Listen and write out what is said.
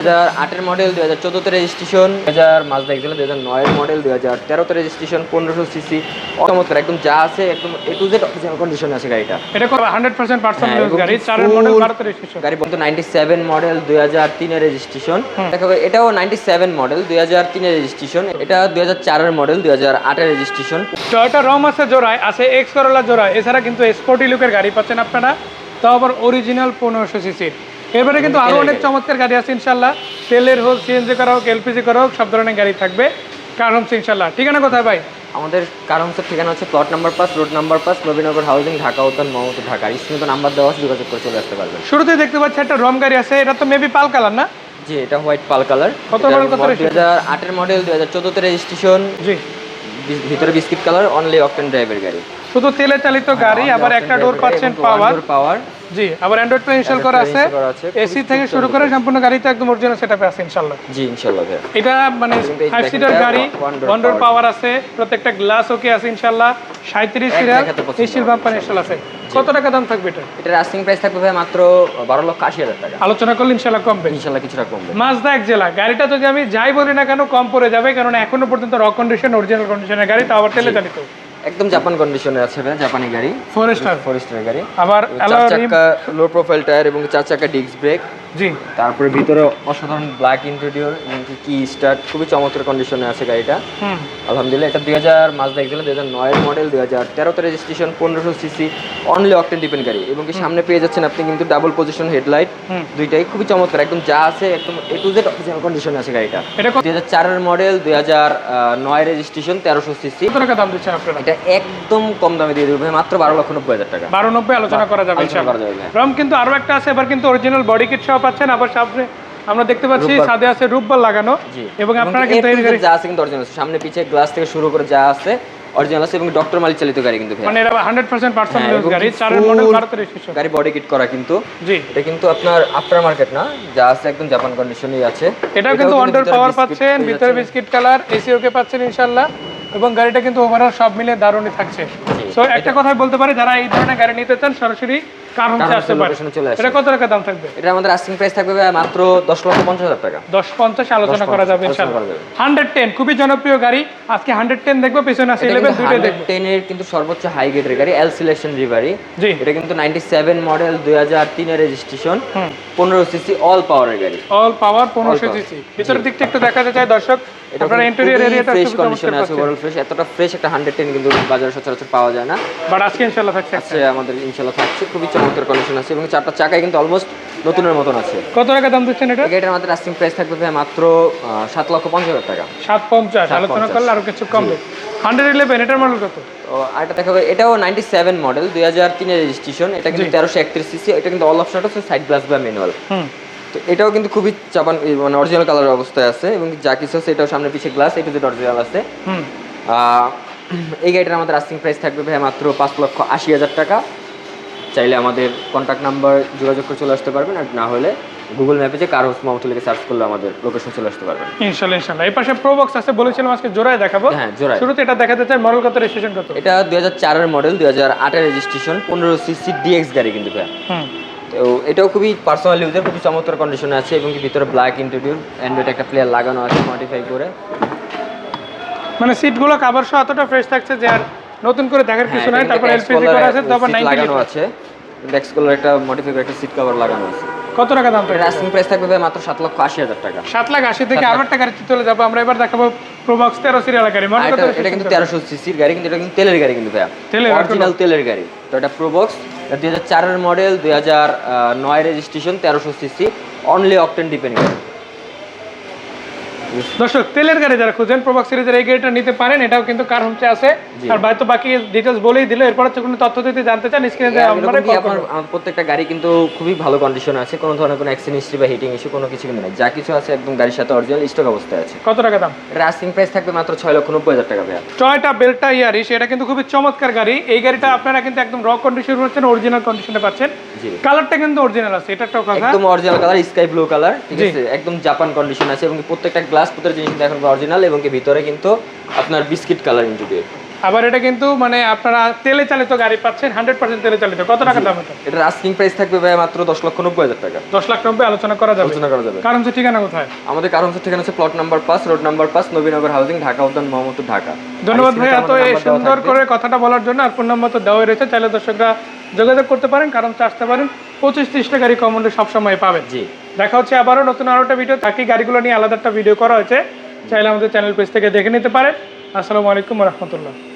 হাজার আটের মডেল দুই হাজার চোদ্দোতে রেজিস্ট্রেশন হাজার মাজদা এক্সেল দুই হাজার নয়ের মডেল দুই হাজার তেরোতে রেজিস্ট্রেশন পনেরোশো সিসি চমৎকার একদম যা আছে একদম এ টু জেড অফিসিয়াল কন্ডিশনে আছে গাড়িটা। এটা হান্ড্রেড পার্সেন্ট পার্সন হ্যাঁ, গাড়ি চারের মডেল রেজিস্ট্রেশন গাড়ি বলতো নাইনটি সেভেন মডেল দুই হাজার তিনের রেজিস্ট্রেশন দেখাবে এটাও নাইনটি সেভেন মডেল দুই হাজার তিনের রেজিস্ট্রেশন এটা দুই হাজার চারের মডেল দুই হাজার আটের রেজিস্ট্রেশন টয়োটা রম আছে জোড়ায় আছে এক্স করোলা জোড়ায় এছাড়া কিন্তু স্পোর্টি লুকের গাড়ি পাচ্ছেন আপনারা। তাও আবার অরিজিনাল পনেরোশো সিসির এবারে কিন্তু আরও তেলের অনেক চমৎকার গাড়ি আছে ইনশাল্লাহ। তেলের হোক সিএনজি করা হোক এলপিজি করা হোক সব ধরনের গাড়ি থাকবে। কার হোমস ইনশাল্লাহ। ঠিকানা কোথায় ভাই? আমাদের কারণ হচ্ছে ঠিকানা হচ্ছে প্লট নাম্বার পাঁচ রোড নাম্বার পাঁচ নবীনগর হাউজিং ঢাকা উত্তর মমতা ঢাকা। স্ক্রিনে তো নাম্বার দেওয়া আছে যোগাযোগ করে চলে আসতে পারবেন। শুরুতেই দেখতে পাচ্ছি একটা রম গাড়ি আছে এটা তো মেবি পাল কালার না? জি এটা হোয়াইট পাল কালার। কত model, কত হাজার আটের মডেল দুই হাজার চোদ্দোতে রেজিস্ট্রেশন জি। ভিতরে বিস্কিট কালার অনলি অকটেন ড্রাইভের গাড়ি। শুধু তেলে চালিত গাড়ি আবার একটা ডোর পাচ্ছেন পাওয়ার পাওয়ার জি আবার অ্যান্ড্রয়েড প্লে ইনস্টল করা আছে। এসি থেকে শুরু করে সম্পূর্ণ গাড়িতে একদম অরিজিনাল সেটআপে আছে ইনশাল্লাহ জি ইনশাল্লাহ ভাইয়া। এটা মানে সিটার গাড়ি ওয়ান্ডার পাওয়ার আছে প্রত্যেকটা গ্লাস ওকে আছে সিরিয়াল স্টিল বাম্পার ইনশাল্লাহ আছে। কত টাকা দাম থাকবে এটা? আস্কিং প্রাইস থাকবে ভাই মাত্র বারো লক্ষ আশি হাজার টাকা। আলোচনা করলে ইনশাল্লাহ কমবে। ইনশাল্লাহ কিছুটা কমবে। মাজদা এক জেলা গাড়িটা যদি আমি যাই বলি না কেন কম পড়ে যাবে কারণ এখনও পর্যন্ত র কন্ডিশন অরিজিনাল কন্ডিশনের গাড়ি তো আবার তেলে চালিত। একদম জাপান কন্ডিশনে আছে ভাই জাপানি গাড়ি। ফরেস্টার ফরেস্টের গাড়ি। আবার চার চাকা লো প্রোফাইল টায়ার এবং চার চাকা ডিস্ক ব্রেক জি। তারপরে ভিতরে অসাধারণ ব্ল্যাক ইন্টেরিয়র এবং কি স্টার্ট খুবই চমৎকার কন্ডিশনে আছে গাড়িটা। আলহামদুলিল্লাহ এটা দুই হাজার মাজদা এক্সেল দুই হাজার নয়ের মডেল দুই হাজার তেরোতে রেজিস্ট্রেশন পনেরোশো সিসি অনলি অকটেন ডিপেন্ড গাড়ি। এবং কি সামনে পেয়ে যাচ্ছেন আপনি কিন্তু ডাবল পজিশন হেডলাইট দুইটাই খুবই চমৎকার। একদম যা আছে একদম এ টু জেড অফিসিয়াল কন্ডিশনে আছে গাড়িটা। এটা দুই হাজার চারের মডেল দুই হাজার নয় রেজিস্ট্রেশন তেরোশো সিসি টাকা দাম দিচ্ছেন আপনারা? এটা একদম কম দামে দিয়ে দেবে মাত্র বারো লক্ষ নব্বই হাজার টাকা। বারো নব্বই আলোচনা করা যাবে করা যাবে। রম কিন্তু আরও একটা আছে এবার কিন্তু অরিজিনাল বডি কিট সহ পাচ্ছেন আবার সামনে আমরা দেখতে পাচ্ছি। সাদে আছে রূপবাল লাগানো এবং আপনারা কিন্তু এই যা আছে কিন্তু অরিজিনাল সামনে পিছে গ্লাস থেকে শুরু করে যা আছে অরিজিনাল আছে এবং ডক্টর মালিক চালিত গাড়ি কিন্তু মানে এটা হান্ড্রেড পার্সেন্ট পার্সন হ্যাঁ, গাড়ি চারের মডেল full ভারতের রেজিস্ট্রেশন গাড়ি বডি কিট করা কিন্তু। জি। এটা কিন্তু আপনার আফটার মার্কেট না যা আছে একদম জাপান কন্ডিশনই আছে। এটাও কিন্তু ভিতরে পাওয়ার পাচ্ছেন ভিতরে বিস্কিট কালার এসি ওকে পাচ্ছেন ইনশাল্লাহ এবং গাড়িটা কিন্তু ওভারঅল সব মিলে দারুণই থাকছে। সো একটা কথাই বলতে পারি যারা এই ধরনের গাড়ি নিতে চান সরাসরি কার আসতে পারে। লোকেশনে চলে আসে। এটা কত টাকা দাম থাকবে? এটা আমাদের আস্কিং প্রাইস থাকবে মাত্র দশ লক্ষ পঞ্চাশ হাজার টাকা। দশ পঞ্চাশ আলোচনা করা যাবে আলোচনা ইনশাল্লাহ। করা যাবে। হান্ড্রেড টেন খুবই জনপ্রিয় গাড়ি। আজকে হান্ড্রেড টেন দেখব পিছনে আছে ইলেভেন দুইটাই দেখব। টেনের কিন্তু সর্বোচ্চ হাই গেটের গাড়ি এল সিলেকশন রিভারি এটা কিন্তু নাইনটি সেভেন মডেল দুই হাজার তিনের রেজিস্ট্রেশন হুম। পনেরো সিসি অল পাওয়ারের গাড়ি। অল পাওয়ার পনেরোশো power। সিসি ভিতরের দিকটা একটু দেখাতে চাই দর্শক। আপনার ইন্টেরিয়র এরিয়াটা ফ্রেশ কন্ডিশনে আছে ওভারঅল ফ্রেশ এতটা ফ্রেশ একটা হান্ড্রেড টেন কিন্তু বাজারে সচরাচর পাওয়া যায় না। বাট আজকে ইনশাল্লাহ থাকছে আছে আমাদের ইনশাল্লাহ থাকছে। খুবই চমৎকার কন্ডিশন আছে এবং চারটা চাকায় কিন্তু অলমোস্ট নতুনের মতন আছে। কত টাকা দাম দিচ্ছেন এটা? এই আমাদের আস্কিং প্রাইস থাকবে ভাই মাত্র লক্ষ হাজার টাকা। আলোচনা করলে আরও কিছু কমবে। হান্ড্রেড ইলেভেন এটার মডেল কত? তো আরেকটা দেখাবে এটাও নাইনটি সেভেন মডেল রেজিস্ট্রেশন এটা কিন্তু তেরোশো একত্রিশ সিসি এটা কিন্তু অল সাইড গ্লাস বা ম্যানুয়াল তো এটাও কিন্তু খুবই চাপান মানে অরিজিনাল কালারের অবস্থায় আছে এবং যা কিছু আছে এটাও সামনে পিছিয়ে গ্লাস এটা যেটা অরিজিনাল আছে। এই গাড়িটার আমাদের আস্কিং প্রাইস থাকবে ভাই মাত্র পাঁচ লক্ষ আশি হাজার টাকা। চাইলে আমাদের কন্ট্যাক্ট নাম্বার যোগাযোগ করে চলে আসতে পারবেন আর না হলে গুগল ম্যাপে যে কার হোস মামতুল লিখে সার্চ করলে আমাদের লোকেশন চলে আসতে পারবেন। ইনশাল্লাহ ইনশাল্লাহ। এই পাশে প্রো বক্স আছে বলেছিলাম আজকে জোড়ায় দেখাবো। হ্যাঁ জোড়ায়। শুরুতে এটা দেখাতে চাই মডেল কত রেজিস্ট্রেশন কত? এটা দুই হাজার চারের মডেল দুই হাজার আটের রেজিস্ট্রেশন পনেরো সিসি ডিএক্স গাড়ি কিন্তু ভাই হুম। তো এটাও খুবই পার্সোনাল ইউজের খুবই চমৎকার কন্ডিশনে আছে এবং কি ভিতরে ব্ল্যাক ইন্টারভিউ অ্যান্ড্রয়েড একটা প্লেয়ার লাগানো আছে মডিফাই করে। মানে সিটগুলো কাভার সহ এতটা ফ্রেশ থাকছে যে আর নতুন করে দেখার কিছু নাই তারপর এলপিজি করা আছে তারপর সিট 90 লাগানো আছে। ডেক্সগুলোর একটা মডিফাই করে একটা সিট কভার লাগানো আছে। কত টাকা দাম এর থাকবে আস্কিং প্রাইস থাকবে মাত্র সাত লক্ষ আশি হাজার টাকা। লাখ আশি থেকে আরও একটা গাড়ি চলে যাব। আমরা এবার দেখাবো প্রো বক্স তেরো সিরিয়াল গাড়ি। কত এটা- কিন্তু তেরোশো সিসির গাড়ি কিন্তু এটা কিন্তু তেলের গাড়ি কিন্তু ভাইয়া। তেলের, অরিজিনাল তেলের গাড়ি। তো এটা প্রোবক্স দুই হাজার চারের মডেল দুই হাজার নয় রেজিস্ট্রেশন তেরোশো সিসি অনলি অকটেন ডিপেন্ড দর্শক তেলের গাড়ি যারা খুঁজেন প্রোবক্স সিরিজের এই গাড়িটা নিতে পারেন এটাও কিন্তু কার হোমসে আছে। আর ভাই তো বাকি ডিটেলস বলেই দিল। এরপর হচ্ছে কোনো তথ্য দিতে জানতে চান স্ক্রিনে করুন। আমার প্রত্যেকটা গাড়ি কিন্তু খুবই ভালো কন্ডিশন আছে। কোনো ধরনের কোনো অ্যাক্সিডেন্ট হিস্ট্রি বা হিটিং ইস্যু কোনো কিছু কিন্তু নেই। যা কিছু আছে একদম গাড়ির সাথে অরিজিনাল স্টক অবস্থায় আছে। কত টাকা দাম? এটা আস্কিং প্রাইস থাকবে মাত্র ছয় লক্ষ নব্বই হাজার টাকা ভাইয়া। টয়টা বেল্টা ইয়ারিস এটা কিন্তু খুবই চমৎকার গাড়ি। এই গাড়িটা আপনারা কিন্তু একদম র কন্ডিশন পাচ্ছেন অরিজিনাল কন্ডিশনে পাচ্ছেন। কালারটা কিন্তু অরিজিনাল আছে এটা একটা কথা। একদম original colour sky blue colour ঠিক আছে? একদম জাপান কন্ডিশন আছে এবং প্রত্যেকটা গ্লাস প্রত্যেকটা জিনিস কিন্তু এখন অরিজিনাল এবং কি ভিতরে কিন্তু আপনার বিস্কিট কালার ইন্টুডিয়ে আবার এটা কিন্তু মানে আপনারা তেলে চালিত গাড়ি পাচ্ছেন হান্ড্রেড পার্সেন্ট তেলে চালিত। কত টাকা দাম এটা? এটার আস্কিং প্রাইস থাকবে ভাই মাত্র দশ লক্ষ নব্বই হাজার টাকা। দশ লাখ নব্বই আলোচনা করা যাবে। আলোচনা করা যাবে। কারণ ঠিকানা কোথায়? আমাদের কারণ ঠিকানা হচ্ছে প্লট নাম্বার পাঁচ রোড নাম্বার পাঁচ নবীনগর হাউজিং ঢাকা উদ্যান মোহাম্মদপুর ঢাকা। ধন্যবাদ ভাই এত সুন্দর করে কথাটা বলার জন্য আর ফোন নাম্বার তো দেওয়াই রয়েছে। চাইলে দর্শকরা যোগাযোগ করতে পারেন কারণ আসতে পারেন পঁচিশ ত্রিশটা গাড়ি কমনলি সবসময় পাবেন। জি। দেখা হচ্ছে আবারও নতুন আরও একটা ভিডিও তাকে গাড়িগুলো নিয়ে আলাদা একটা ভিডিও করা হয়েছে। চাইলে আমাদের চ্যানেল পেজ থেকে দেখে নিতে পারেন। আসসালামু আলাইকুম রহমতুল্লাহ।